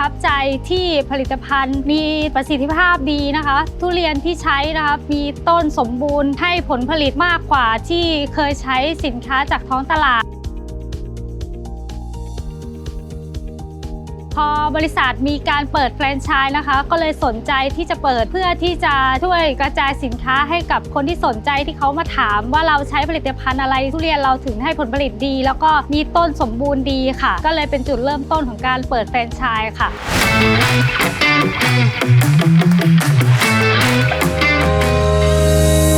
ทับใจที่ผลิตภัณฑ์ มีประสิทธิภาพดีนะคะ ทุเรียนที่ใช้นะคะมีต้นสมบูรณ์ให้ผลผลิตมากกว่าที่เคยใช้สินค้าจากท้องตลาด พอบริษัทมีการเปิดแฟรนไชส์นะคะ ก็เลยสนใจที่จะเปิดเพื่อที่จะช่วยกระจายสินค้าให้กับคนที่สนใจที่เขามาถาม ว่าเราใช้ผลิตภัณฑ์อะไรทุเรียนเราถึงให้ผลผลิตดี แล้วก็มีต้นสมบูรณ์ดีค่ะ ก็เลยเป็นจุดเริ่มต้นของการเปิดแฟรนไชส์ค่ะ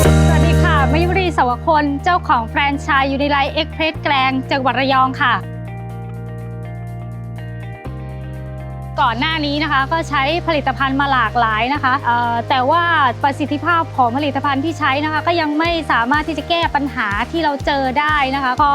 สวัสดีค่ะมยุรีสวคนเจ้าของแฟรนไชส์ยูนิไลท์เอ็กเพรสแกลงจังหวัดระยองค่ะ ก่อนหน้านี้นะคะก็ใช้ผลิตภัณฑ์มาหลากหลายนะคะแต่ว่าประสิทธิภาพของผลิตภัณฑ์ที่ใช้นะคะ ก็ยังไม่สามารถที่จะแก้ปัญหาที่เราเจอได้นะคะ พอ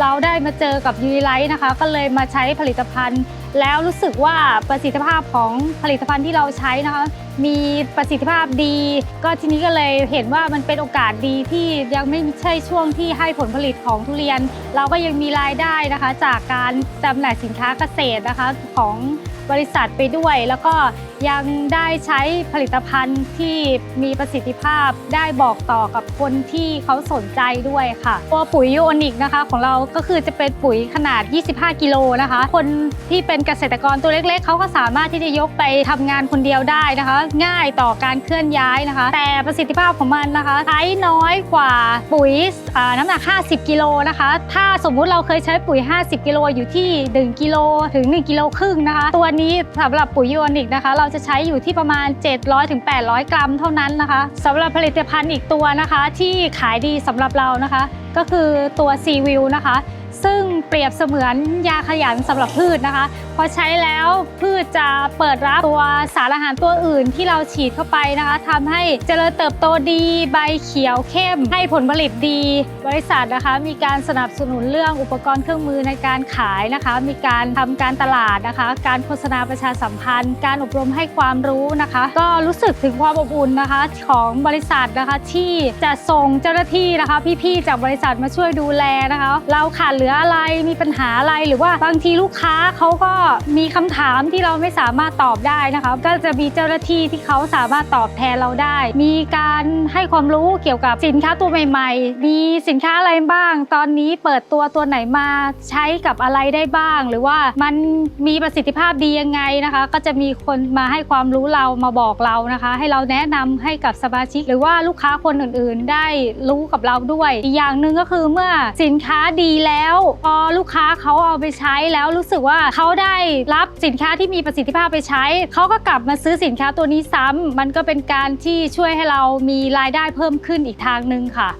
เราได้มาเจอกับยูไลท์นะคะ ก็เลยมาใช้ผลิตภัณฑ์ แล้วรู้สึกว่าประสิทธิภาพของผลิตภัณฑ์ที่เราใช้นะคะ มีประสิทธิภาพดี ก็ทีนี้ก็เลยเห็นว่ามันเป็นโอกาสดีที่ยังไม่ใช่ช่วงที่ให้ผลผลิตของทุเรียน เราก็ยังมีรายได้นะคะ จากการจำหน่ายสินค้าเกษตรนะคะของบริษัทไปด้วย แล้วก็ยังได้ใช้ผลิตภัณฑ์ที่มีประสิทธิภาพได้บอกต่อกับคนที่เขาสนใจด้วยค่ะตัวปุ๋ยยูโอนิกนะคะ ของเราก็คือจะเป็นปุ๋ยขนาด 25 กิโลนะคะ คนที่เป็นเกษตรกรตัวเล็กๆเขาก็สามารถที่จะยกไปทำงานคนเดียวได้นะคะ ง่ายต่อการเคลื่อนย้ายนะคะ แต่ประสิทธิภาพของมันนะคะใช้น้อยกว่าปุ๋ยน้ำหนัก 50 กิโลนะคะ ถ้าสมมุติเราเคยใช้ปุ๋ย 50 กิโลอยู่ที่ 1 กิโลถึง 1 กิโลครึ่งนะคะ ตัวนี้สำหรับปุ๋ยยูโอนิกนะคะ เราจะใช้อยู่ที่ประมาณ 700ถึง800 กรัมเท่านั้นนะคะสำหรับผลิตภัณฑ์อีกตัวนะคะ ที่ขายดีสำหรับเรานะคะ ก็คือตัวซีวิวนะคะ ซึ่งเปรียบเสมือนยาขยันสำหรับพืชนะคะพอใช้แล้วพืชจะเปิดรับตัวสารอาหารตัวอื่นที่เราฉีดเข้าไปนะคะทำให้เจริญเติบโตดีใบเขียวเข้ม ให้ผลผลิตดี บริษัทนะคะมีการสนับสนุนเรื่องอุปกรณ์เครื่องมือในการขายนะคะ มีการทำการตลาดนะคะ การโฆษณาประชาสัมพันธ์ การอบรมให้ความรู้นะคะ ก็รู้สึกถึงความอบอุ่นนะคะของบริษัทนะคะที่จะส่งเจ้าหน้าที่นะคะ พี่ๆจากบริษัทมาช่วยดูแลนะคะ เราขาดเหลืออะไรมีปัญหาอะไรหรือว่าบางทีลูกค้าเขาก็มีคำถามที่เราไม่สามารถตอบได้นะคะ ก็จะมีเจ้าหน้าที่ที่เขาสามารถตอบแทนเราได้ มีการให้ความรู้เกี่ยวกับสินค้าตัวใหม่ ๆ มีสินค้าอะไรบ้าง ตอนนี้เปิดตัวตัวไหนมาใช้กับอะไรได้บ้าง หรือว่ามันมีประสิทธิภาพดียังไงนะคะ ก็จะมีคนมาให้ความรู้เรามาบอกเรานะคะ ให้เราแนะนำให้กับสมาชิก หรือว่าลูกค้าคนอื่นๆ ได้รู้กับเราด้วย อีกอย่างหนึ่งก็คือเมื่อสินค้าดีแล้วพอลูกค้าเขาเอาไปใช้แล้วรู้สึกว่าเขาได้รับสินค้าที่มีประสิทธิภาพไปใช้ เขาก็กลับมาซื้อสินค้าตัวนี้ซ้ำมันก็เป็นการที่ช่วยให้เรามีรายได้เพิ่มขึ้นอีกทางหนึ่งค่ะ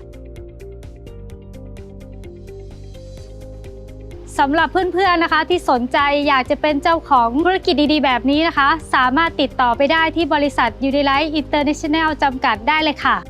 สำหรับเพื่อนๆนะคะที่สนใจอยากจะเป็นเจ้าของธุรกิจดีๆ แบบนี้นะคะ สามารถติดต่อไปได้ที่บริษัท Unilight International จำกัดได้เลยค่ะ